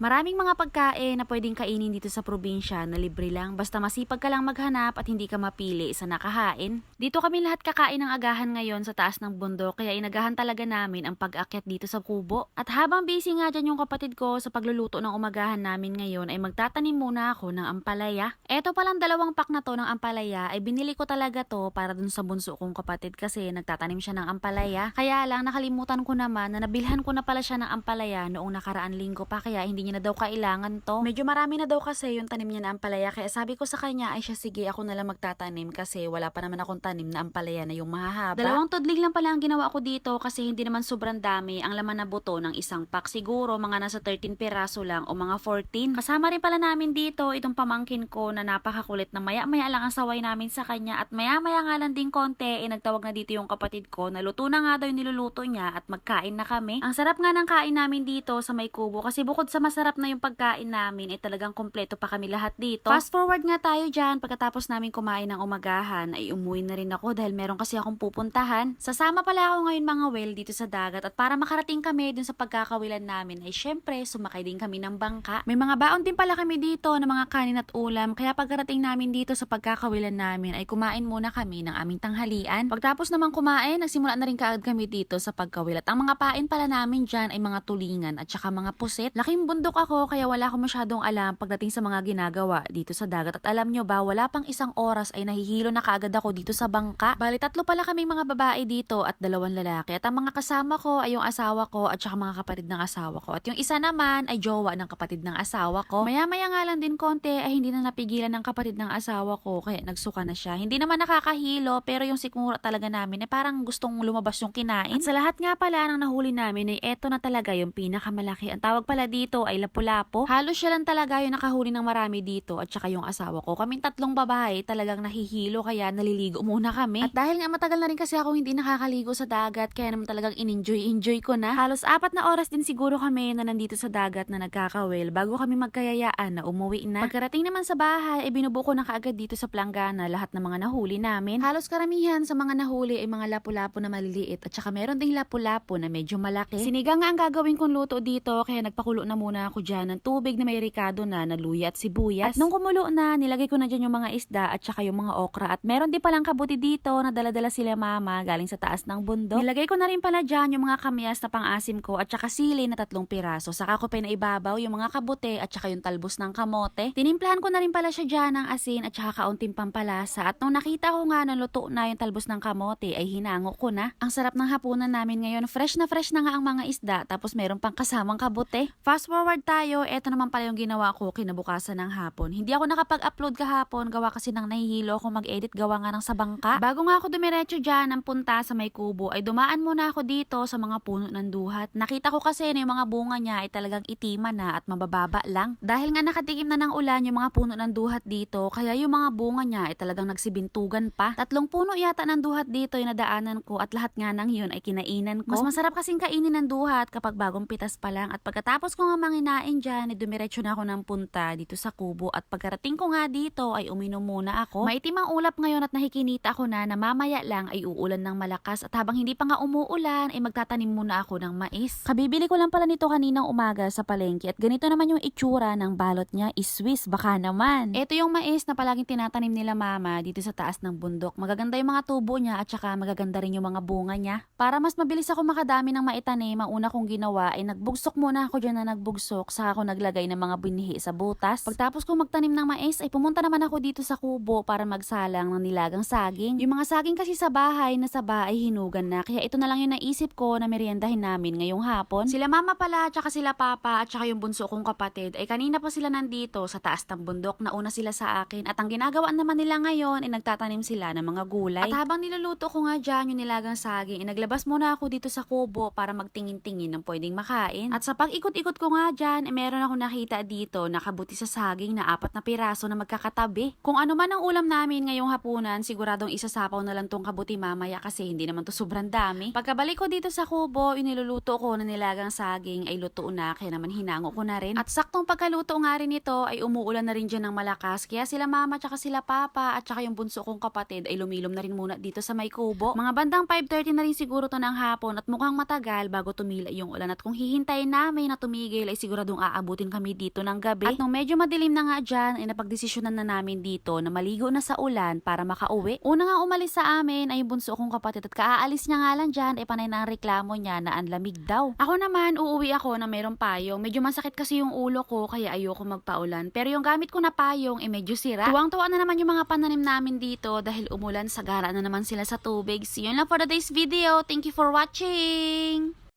Maraming mga pagkain na pwedeng kainin dito sa probinsya na libre lang basta masipag ka lang maghanap at hindi ka mapili sa nakahain. Dito kami lahat kakain ng agahan ngayon sa taas ng bundok kaya inagahan talaga namin ang pag-akyat dito sa kubo. At habang busy nga dyan yung kapatid ko sa pagluluto ng umagahan namin ngayon ay magtatanim muna ako ng ampalaya. Eto palang dalawang pack na to ng ampalaya ay binili ko talaga to para dun sa bunso kong kapatid kasi nagtatanim siya ng ampalaya. Kaya lang nakalimutan ko naman na nabilhan ko na pala siya ng ampalaya noong nakaraan linggo pa kaya hindi niya na daw kailangan to. Medyo marami na daw kasi yung tanim niya na ampalaya kaya sabi ko sa kanya ay siya sige ako na lang magtatanim kasi wala pa naman akong tanim na ampalaya na yung mahahaba. Dalawang tudling lang pala ang ginawa ko dito kasi hindi naman sobrang dami ang laman na buto ng isang pack. Siguro mga nasa 13 piraso lang o mga 14. Kasama rin pala namin dito itong pamangkin ko na napakakulit na maya-maya lang ang saway namin sa kanya at maya-maya nga lang din konti eh nagtawag na dito yung kapatid ko na luto na nga daw yung niluluto niya at magkain na kami. Ang sarap nga ng kain namin dito sa may kubo kasi bukod sa masarap na yung pagkain namin ay talagang kompleto pa kami lahat dito. Fast forward nga tayo dyan pagkatapos namin kumain ng umagahan ay umuwi na rin ako dahil meron kasi akong pupuntahan. Sasama pala ako ngayon mga well dito sa dagat at para makarating kami dun sa pagkakawilan namin ay syempre sumakay din kami ng bangka. May mga baon din pala kami dito ng mga kanin at ulam kaya pagkarating namin dito sa pagkakawilan namin ay kumain muna kami ng aming tanghalian. Pagtapos naman kumain, nagsimula na rin kaagad kami dito sa pagkawil ang mga pain pala namin dyan ay mga tulingan at saka mga pusit. Laking bundok ako kaya wala akong masyadong alam pagdating sa mga ginagawa dito sa dagat at alam nyo ba wala pang isang oras ay nahihilo na kaagad ako dito sa bangka. Bali tatlo pala kaming mga babae dito at dalawang lalaki at ang mga kasama ko ay yung asawa ko at saka mga kapatid ng asawa ko at yung isa naman ay jowa ng kapatid ng asawa ko. Maya-maya nga lang din konti ay hindi na napigilan ng kapatid ng asawa ko kaya nagsuka na siya. Hindi naman nakakahilo pero yung sikmura talaga namin ay parang gustong lumabas yung kinain. At sa lahat nga pala ng nahuli namin ay eto na talaga yung pinakamalaki. Ang tawag pala dito ay lapu-lapo. Halos siya lang talaga yung nakahuli ng marami dito at saka yung asawa ko. Kaming tatlong babae talagang nahihilo kaya naliligo muna kami. At dahil nga matagal na rin kasi ako hindi nakakaligo sa dagat kaya naman talagang in-enjoy-enjoy ko na. Halos apat na oras din siguro kami na nandito sa dagat na nagkakawel bago kami magkayayaan na umuwi na. Pagkarating naman sa bahay ay binubuko na kaagad dito sa planggana lahat ng mga nahuli namin. Halos karamihan sa mga nahuli ay mga lapu-lapu na maliliit at saka meron ding lapu-lapu na medyo malaki. Sinigang nga ang gagawin kong luto dito kaya nagpakulo na muna ako dyan ng tubig na may ricado na na at sibuyas. At nung kumulo na, nilagay ko na dyan yung mga isda at saka yung mga okra at meron din palang kabuti dito na daladala sila mama galing sa taas ng bundok. Nilagay ko na rin pala dyan yung mga kamyas na pang-asim ko at saka sili na tatlong piraso. Saka ko pinaibabaw yung mga kabuti at saka yung talbos ng kamote. Tinimplahan ko na rin pala siya dyan ng asin at saka kaunting pampalasa at nung nakita ko nga na luto na yung talbos ng kamote ay hinango ko na. Ang sarap ng hapunan namin ngayon. Fresh na fresh na nga ang mga isda tapos meron pang kasamang kabuti. Fast forward tayo, eto naman pala yung ginawa ko kinabukasan ng hapon. Hindi ako nakapag-upload kahapon gawa kasi nang nahihilo ako mag-edit gawa nga ng sa bangka. Bago nga ako dumiretso dyan ng punta sa may kubo ay dumaan muna ako dito sa mga puno ng duhat. Nakita ko kasi na yung mga bunga niya ay talagang itiman na at mabababa lang. Dahil nga nakatikim na ng ulan yung mga puno ng duhat dito kaya yung mga bunga niya ay talagang nagsibintugan pa. Tatlong puno yata ng duhat dito yung nadaanan ko at lahat nga ng yun ay kinainan ko. Mas masarap kasing kainin ng duhat kapag bagong pitas pa lang at pagkatapos ko nga manginain dyan, ay dumiretso na ako ng punta dito sa kubo at pagkarating ko nga dito ay uminom muna ako. Maitim ang ulap ngayon at nakikinita ako na na mamaya lang ay uulan ng malakas at habang hindi pa nga umuulan ay magtatanim muna ako ng mais. Kabibili ko lang pala nito kaninang umaga sa palengke at ganito naman yung itsura ng balot niya is Swiss baka naman. Ito yung mais na palaging tinatanim nila mama dito sa taas ng bundok. Magaganda yung mga tubo niya at saka magaganda rin yung mga bunga niya. Para mas mabilis ako makadami ng maitanim, ang una kong ginawa ay nagbugsok muna ako dyan na nagbugsok saka ako naglagay ng mga binihi sa butas. Pagtapos kong magtanim ng mais ay pumunta naman ako dito sa kubo para magsalang ng nilagang saging. Yung mga saging kasi sa bahay na saba ay hinugan na kaya ito na lang yung naisip ko na meriendahin namin ngayong hapon. Sila mama pala at saka sila papa at saka yung bunso kong kapatid ay kanina pa sila nandito sa taas ng bundok nauna sila sa akin at ang ginagawa naman nila ngayon ay nagtatanim sila ng mga gulay. At habang niluluto ko nga dyan yung nilagang saging ay naglabas muna ako dito sa kubo para magtingin-tingin ng pwedeng makain. At sa pag-ikot-ikot ko nga dyan ay meron ako nakita dito nakabuti sa saging na apat na piraso na magkakatabi. Kung ano man ang ulam namin ngayong hapunan siguradong isasapaw na lang tong kabuti mamaya kasi hindi naman to sobrang dami. Pagkabalik ko dito sa kubo, iniluluto ko na nilagang saging ay luto na kaya naman hinango ko na rin. At saktong pagkaluto nga rin ito ay umuulan na rin dyan ng malakas kaya sila mama tsaka sila papa at tsaka yung bunso kong kapatid ay lumilom na rin muna dito sa may kubo. Mga bandang 5.30 na rin siguro to ng hapon at mukhang matagal bago tumila yung ulan at kung hihintayin namin na tumigil ay siguro siguradong aabutin kami dito ng gabi. At nung medyo madilim na nga dyan, ay napagdesisyonan na namin dito na maligo na sa ulan para makauwi. Una nga umalis sa amin ay yung bunso kong kapatid at kaaalis niya nga lang dyan, ay panay na ang reklamo niya na ang lamig daw. Ako naman, uuwi ako na mayroong payong. Medyo masakit kasi yung ulo ko, kaya ayoko magpaulan. Pero yung gamit ko na payong, ay medyo sira. Tuwang-tuwa na naman yung mga pananim namin dito dahil umulan, sagara na naman sila sa tubig. See you lang for today's video. Thank you for watching!